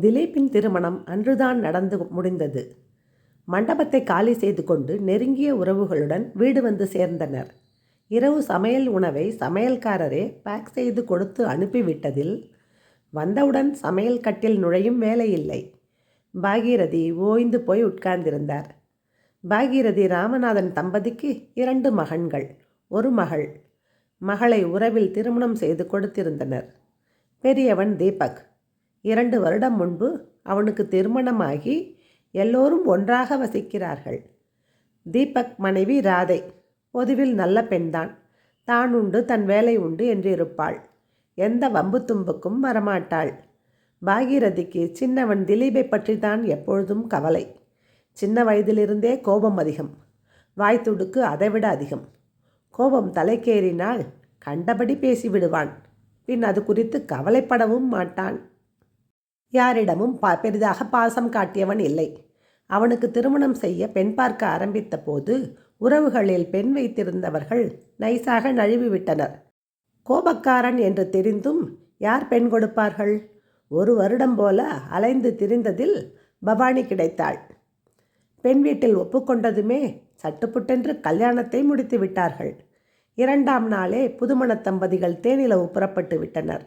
திலீப்பின் திருமணம் அன்றுதான் நடந்து முடிந்தது. மண்டபத்தை காலி செய்து கொண்டு நெருங்கிய உறவுகளுடன் வீடு வந்து சேர்ந்தனர். இரவு சமையல் உணவை சமையல்காரரே பேக் செய்து கொடுத்து அனுப்பிவிட்டதில் வந்தவுடன் சமையல் கட்டில் நுழையும் வேலையில்லை பாகீரதி ஓய்ந்து போய் உட்கார்ந்திருந்தார். பாகீரதி ராமநாதன் தம்பதிக்கு இரண்டு மகன்கள் ஒரு மகள். மகளை உறவில் திருமணம் செய்து கொடுத்திருந்தனர். பெரியவன் தீபக் இரண்டு வருடம் முன்பு அவனுக்கு திருமணமாகி எல்லோரும் ஒன்றாக வசிக்கிறார்கள். தீபக் மனைவி ராதை பொதுவில் நல்ல பெண்தான். தான் உண்டு தன் வேலை உண்டு என்றிருப்பாள். எந்த வம்பு தும்புக்கும் வரமாட்டாள். பாகீரதிக்கு சின்னவன் திலீபை பற்றி தான் எப்பொழுதும் கவலை. சின்ன வயதிலிருந்தே கோபம் அதிகம். வாய் துடுக்கு அதைவிட அதிகம். கோபம் தலைக்கேறினால் கண்டபடி பேசிவிடுவான். பின் அது குறித்து கவலைப்படவும் மாட்டான். யாரிடமும் பா பெரிதாக பாசம் காட்டியவன் இல்லை. அவனுக்கு திருமணம் செய்ய பெண் பார்க்க ஆரம்பித்த போது உறவுகளில் பெண் வைத்திருந்தவர்கள் நைசாக நழுவி விட்டனர் கோபக்காரன் என்று தெரிந்தும் யார் பெண் கொடுப்பார்கள்? ஒரு வருடம் போல அலைந்து திரிந்ததில் பவானி கிடைத்தாள். பெண் வீட்டில் ஒப்புக்கொண்டதுமே சட்டுப்புட்டென்று கல்யாணத்தை முடித்து விட்டார்கள் இரண்டாம் நாளே புதுமண தம்பதிகள் தேனிலவு புறப்பட்டு விட்டனர்.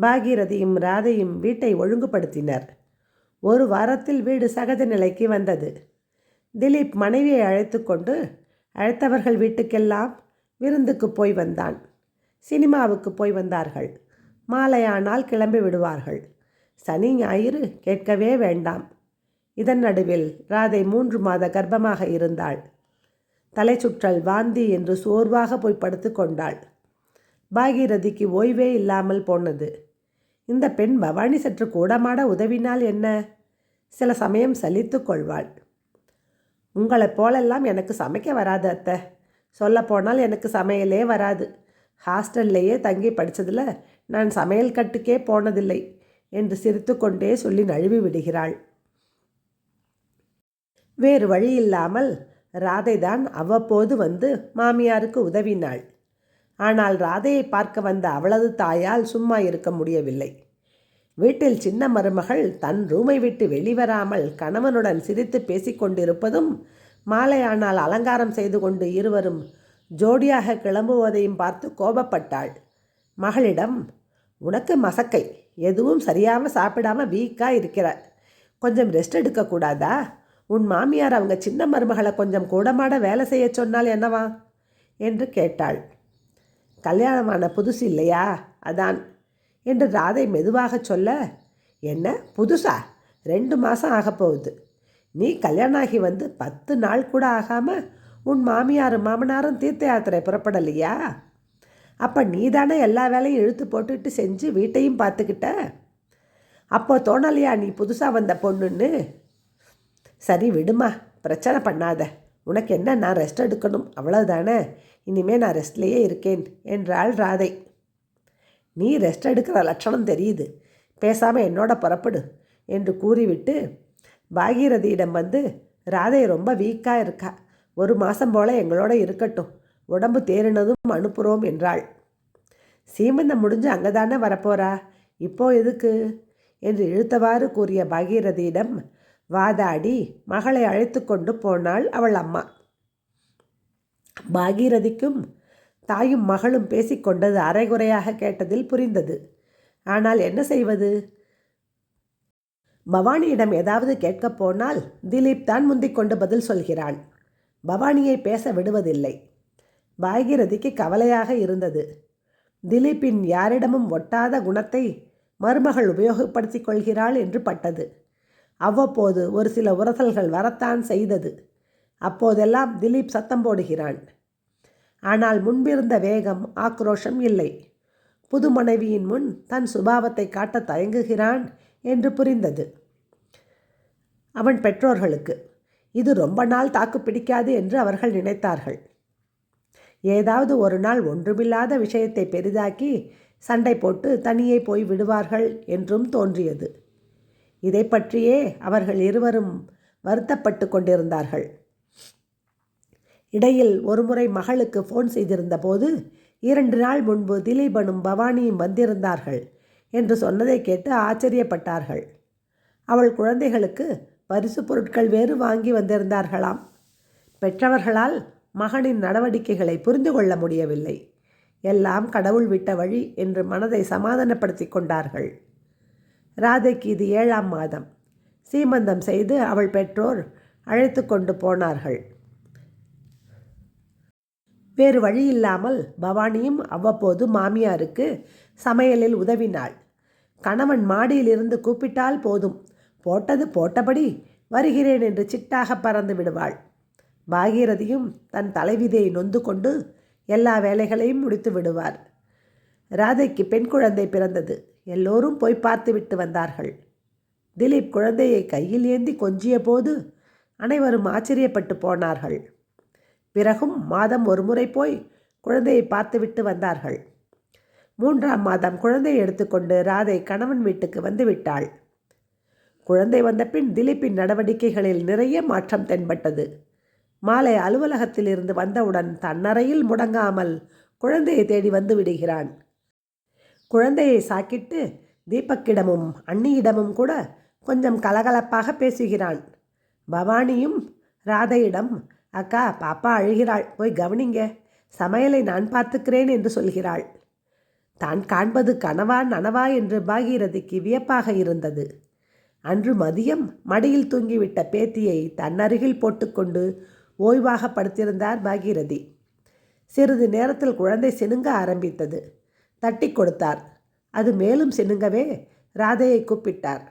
பாகீரதியும் ராதையும் வீட்டை ஒழுங்குபடுத்தினர். ஒரு வாரத்தில் வீடு சகஜ நிலைக்கு வந்தது. திலீப் மனைவியை அழைத்து கொண்டு அழைத்தவர்கள் வீட்டுக்கெல்லாம் விருந்துக்கு போய் வந்தான். சினிமாவுக்கு போய் வந்தார்கள். மாலையானால் கிளம்பி விடுவார்கள். சனி ஞாயிறு கேட்கவே வேண்டாம். இதன் நடுவில் ராதை மூன்று மாத கர்ப்பமாக இருந்தாள். தலை சுற்றல் வாந்தி என்று சோர்வாக போய் படுத்து கொண்டாள். பாகீரதிக்கு ஓய்வே இல்லாமல் போனது. இந்த பெண் பவானி சற்று கூடமாட உதவினால் என்ன? சில சமயம் சலித்து கொள்வாள். உங்களைப் போலெல்லாம் எனக்கு சமைக்க வராது அத்தை. சொல்லப்போனால் எனக்கு சமையலே வராது. ஹாஸ்டல்லையே தங்கி படித்ததில் நான் சமையல் கட்டுக்கே போனதில்லை என்று சிரித்துக்கொண்டே சொல்லி நழுவி விடுகிறாள். வேறு வழி இல்லாமல் ராதைதான் அவ்வப்போது வந்து மாமியாருக்கு உதவினாள். ஆனால் ராதையை பார்க்க வந்த அவளது தாயால் சும்மா இருக்க முடியவில்லை. வீட்டில் சின்ன மருமகள் தன் ரூமை விட்டு வெளிவராமல் கணவனுடன் சிரித்து பேசிக்கொண்டிருப்பதும் மாலையானால் அலங்காரம் செய்து கொண்டு இருவரும் ஜோடியாக கிளம்புவதையும் பார்த்து கோபப்பட்டாள். மகளிடம் உனக்கு மசக்கை. எதுவும் சரியாக சாப்பிடாம வீக்காக இருக்கிற. கொஞ்சம் ரெஸ்ட் எடுக்கக்கூடாதா உன் மாமியார் அவங்க சின்ன மருமகளை கொஞ்சம் கூடமாட வேலை செய்ய சொன்னால் என்னவா? என்று கேட்டாள். கல்யாணமான புதுசு இல்லையா? அதான். என்று ராதை மெதுவாக சொல்ல என்ன புதுசா? ரெண்டு மாதம் ஆகப்போகுது போகுது. நீ கல்யாணம் ஆகி வந்து பத்து நாள் கூட ஆகாமல் உன் மாமியாரும் மாமனாரும் தீர்த்த யாத்திரை புறப்படலையா? அப்போ நீ தானே எல்லா வேலையும் இழுத்து போட்டுட்டு செஞ்சு வீட்டையும் பார்த்துக்கிட்ட? அப்போ தோணலையா நீ புதுசாக வந்த பொண்ணுன்னு? சரி விடுமா. பிரச்சனை பண்ணாத. உனக்கு என்ன நான் ரெஸ்ட் எடுக்கணும். அவ்வளவுதானே? இனிமே நான் ரெஸ்ட்லேயே இருக்கேன் என்றாள் ராதை. நீ ரெஸ்ட் எடுக்கிற லட்சணம் தெரியுது. பேசாமல் என்னோட புறப்படு என்று கூறிவிட்டு பாகீரதியிடம் வந்து ராதை ரொம்ப வீக்காக இருக்கா? ஒரு மாதம் போல் எங்களோட இருக்கட்டும். உடம்பு தேறினதும் அனுப்புகிறோம் என்றாள். சீமந்தம் முடிஞ்சு அங்கே தானே வரப்போறா? இப்போ எதுக்கு? என்று இழுத்தவாறு கூறிய பாகீரதியிடம் வாதாடி மகளை அழைத்து கொண்டு போனாள் அவள் அம்மா. பாகீரதிக்கும் தாயும் மகளும் பேசிக்கொண்டது அரைகுறையாக கேட்டதில் புரிந்தது. ஆனால் என்ன செய்வது? பவானியிடம் ஏதாவது கேட்கப் போனால் திலீப் தான் முந்திக்கொண்டு பதில் சொல்கிறான். பவானியை பேச விடுவதில்லை. பாகீரதிக்கு கவலையாக இருந்தது. திலீப்பின் யாரிடமும் ஒட்டாத குணத்தை மருமகள் உபயோகப்படுத்திக் கொள்கிறாள் என்று பட்டது. அவ்வப்போது ஒரு சில உரசல்கள் வரத்தான் செய்தது. அப்போதெல்லாம் திலீப் சத்தம் போடுகிறான். ஆனால் முன்பிருந்த வேகம் ஆக்ரோஷம் இல்லை. புது மனைவியின் முன் தன் சுபாவத்தை காட்ட தயங்குகிறான் என்று புரிந்தது. அவன் பெற்றோர்களுக்கு இது ரொம்ப நாள் தாக்கு பிடிக்காது என்று அவர்கள் நினைத்தார்கள். ஏதாவது ஒரு நாள் ஒன்றுமில்லாத விஷயத்தை பெரிதாக்கி சண்டை போட்டு தனியே போய் விடுவார்கள் என்றும் தோன்றியது. இதை பற்றியே அவர்கள் இருவரும் வருத்தப்பட்டு கொண்டிருந்தார்கள். இடையில் ஒருமுறை மகளுக்கு ஃபோன் செய்திருந்த போது இரண்டு நாள் முன்பு திலீபனும் பவானியும் வந்திருந்தார்கள் என்று சொன்னதை கேட்டு ஆச்சரியப்பட்டார்கள். அவள் குழந்தைகளுக்கு பரிசு பொருட்கள் வேறு வாங்கி வந்திருந்தார்களாம். பெற்றவர்களால் மகனின் நடவடிக்கைகளை புரிந்து கொள்ள முடியவில்லை. எல்லாம் கடவுள் விட்ட வழி என்று மனதை சமாதானப்படுத்தி கொண்டார்கள். ராதைக்கு இது ஏழாம் மாதம். சீமந்தம் செய்து அவள் பெற்றோர் அழைத்து கொண்டு போனார்கள். வேறு வழி இல்லாமல் பவானியும் அவ்வப்போது மாமியாருக்கு சமையலில் உதவினாள். கணவன் மாடியிலிருந்து கூப்பிட்டால் போதும். போட்டது போட்டபடி வருகிறேன் என்று சிட்டாக பறந்து விடுவாள். பாகீரதியும் தன் தலைவிதியை நொந்து கொண்டு எல்லா வேலைகளையும் முடித்து விடுவார். ராதைக்கு பெண் குழந்தை பிறந்தது. எல்லோரும் போய் பார்த்துவிட்டு வந்தார்கள். திலீப் குழந்தையை கையில் ஏந்தி கொஞ்சிய போது அனைவரும் ஆச்சரியப்பட்டு போனார்கள். பிறகும் மாதம் ஒரு முறை போய் குழந்தையை பார்த்துவிட்டு வந்தார்கள். மூன்றாம் மாதம் குழந்தையை எடுத்துக்கொண்டு ராதை கணவன் வீட்டுக்கு வந்து விட்டாள். குழந்தை வந்தபின் திலீப்பின் நடவடிக்கைகளில் நிறைய மாற்றம் தென்பட்டது. மாலை அலுவலகத்திலிருந்து வந்தவுடன் தன்னறையில் முடங்காமல் குழந்தையை தேடி வந்து விடுகிறான். குழந்தையை சாக்கிட்டு தீபக்கிடமும் அண்ணியிடமும் கூட கொஞ்சம் கலகலப்பாக பேசுகிறான் பவானியும் ராதையிடம் அக்கா பாப்பா அழுகிறாள். போய் கவனிங்க. சமையலை நான் பார்த்துக்கிறேன் என்று சொல்கிறாள். தான் காண்பது கனவா நனவா என்று பாகீரதிக்கு வியப்பாக இருந்தது. அன்று மதியம் மடியில் தூங்கிவிட்ட பேத்தியை தன்னருகில் போட்டுக்கொண்டு ஓய்வாக படுத்திருந்தார் பாகீரதி. சிறிது நேரத்தில் குழந்தை சினுங்க ஆரம்பித்தது. தட்டி கொடுத்தார். அது மேலும் சினுங்கவே ராதையை கூப்பிட்டார்.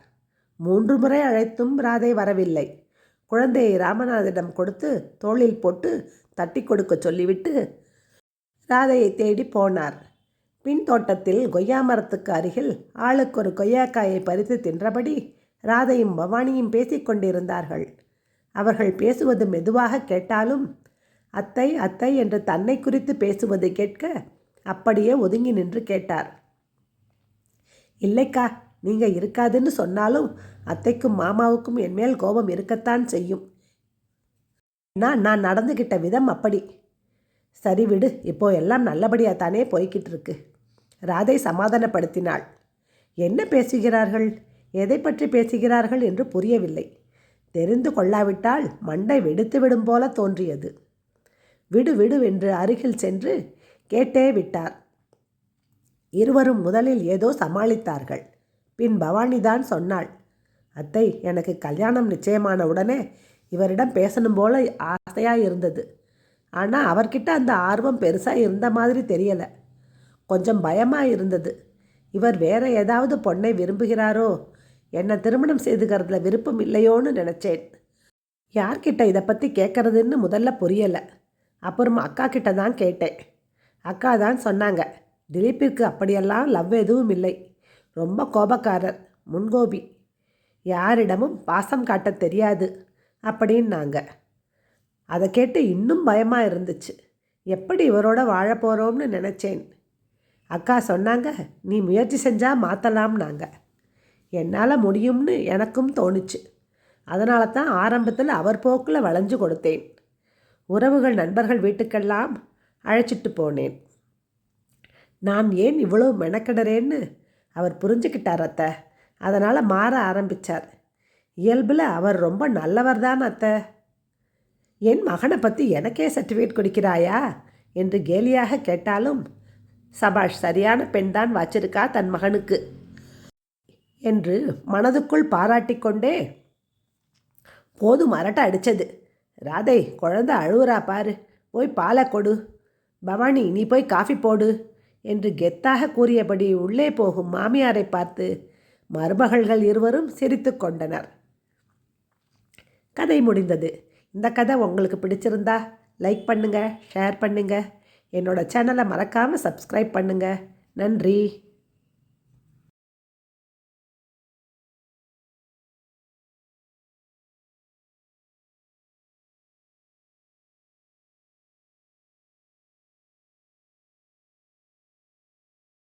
மூன்று முறை அழைத்தும் ராதை வரவில்லை. குழந்தையை ராமநாதிடம் கொடுத்து தோளில் போட்டு தட்டி கொடுக்க சொல்லிவிட்டு ராதையை தேடி போனார். பின் தோட்டத்தில் கொய்யா மரத்துக்கு அருகில் ஆளுக்கு ஒரு கொய்யாக்காயை பறித்து தின்றபடி ராதையும் பவானியும் பேசிக்கொண்டிருந்தார்கள் அவர்கள் பேசுவது மெதுவாக கேட்டாலும் அத்தை அத்தை என்று தன்னை குறித்து பேசுவது கேட்க அப்படியே ஒதுங்கி நின்று கேட்டார். இல்லைக்கா நீங்கள் இருக்காதுன்னு சொன்னாலும் அத்தைக்கும் மாமாவுக்கும் என் மேல் கோபம் இருக்கத்தான் செய்யும். நான் நான் நடந்துக்கிட்ட விதம் அப்படி. சரி விடு இப்போ எல்லாம் நல்லபடியாக தானே போய்கிட்டு இருக்கு ராதை சமாதானப்படுத்தினாள். என்ன பேசுகிறார்கள்? எதை பற்றி பேசுகிறார்கள் என்று புரியவில்லை. தெரிந்து கொள்ளாவிட்டால் மண்டை வெடித்து விடும் போல தோன்றியது. விடு விடு என்று அருகில் சென்று கேட்டே விட்டார். இருவரும் முதலில் ஏதோ சமாளித்தார்கள். பின் பவானிதான் சொன்னாள் அத்தை எனக்கு கல்யாணம் நிச்சயமான உடனே இவரிடம் பேசணும் போல ஆசையாக இருந்தது. ஆனால் அவர்கிட்ட அந்த ஆர்வம் பெருசாக இருந்த மாதிரி தெரியலை. கொஞ்சம் பயமாக இருந்தது. இவர் வேற ஏதாவது பொண்ணை விரும்புகிறாரோ? என்னை திருமணம் செய்துக்கிறதுல விருப்பம் இல்லையோன்னு நினச்சேன். யார்கிட்ட இதை பற்றி கேட்குறதுன்னு முதல்ல புரியலை. அப்புறம் அக்கா கிட்ட தான் கேட்டேன். அக்கா தான் சொன்னாங்க. திலீப்பிற்கு அப்படியெல்லாம் லவ் எதுவும் இல்லை. ரொம்ப கோபக்காரர் முன்கோபி. யாரிடமும் பாசம் காட்ட தெரியாது அப்படின்னாங்க. அதை கேட்டு இன்னும் பயமாக இருந்துச்சு. எப்படி இவரோட வாழப்போகிறோம்னு நினச்சேன். அக்கா சொன்னாங்க நீ முயற்சி செஞ்சால் மாற்றலாம்னாங்க என்னால் முடியும்னு எனக்கும் தோணுச்சு. அதனால தான் ஆரம்பத்தில் அவர் போக்கில் வளைஞ்சு கொடுத்தேன். உறவுகள் நண்பர்கள் வீட்டுக்கெல்லாம் அழைச்சிட்டு போனேன். நான் ஏன் இவ்வளோ மெனக்கிடறேன்னு? அவர் புரிஞ்சுக்கிட்டார் அத்தை. அதனால் மாற ஆரம்பித்தார் இயல்பில் அவர் ரொம்ப நல்லவர் தான் அத்தை. என் மகனை பற்றி எனக்கே சர்டிஃபிகேட் கொடுக்கிறாயா? என்று கேலியாக கேட்டாலும் சபாஷ் சரியான பெண் தான் வச்சிருக்கா தன் மகனுக்கு? என்று மனதுக்குள் பாராட்டிக்கொண்டே போதும் அரட்டை அடித்தது ராதை குழந்த அழுவுறா பாரு. போய் பாலை கொடு. பவானி நீ போய் காஃபி போடு என்று கெத்தாக கூறியபடி உள்ளே போகும் மாமியாரை பார்த்து மருமகள்கள் இருவரும் சிரித்து கொண்டனர். கதை முடிந்தது. இந்த கதை உங்களுக்கு பிடிச்சிருந்தா லைக் பண்ணுங்கள் ஷேர் பண்ணுங்கள் என்னோடய சேனலை மறக்காமல் சப்ஸ்கிரைப் பண்ணுங்கள் நன்றி.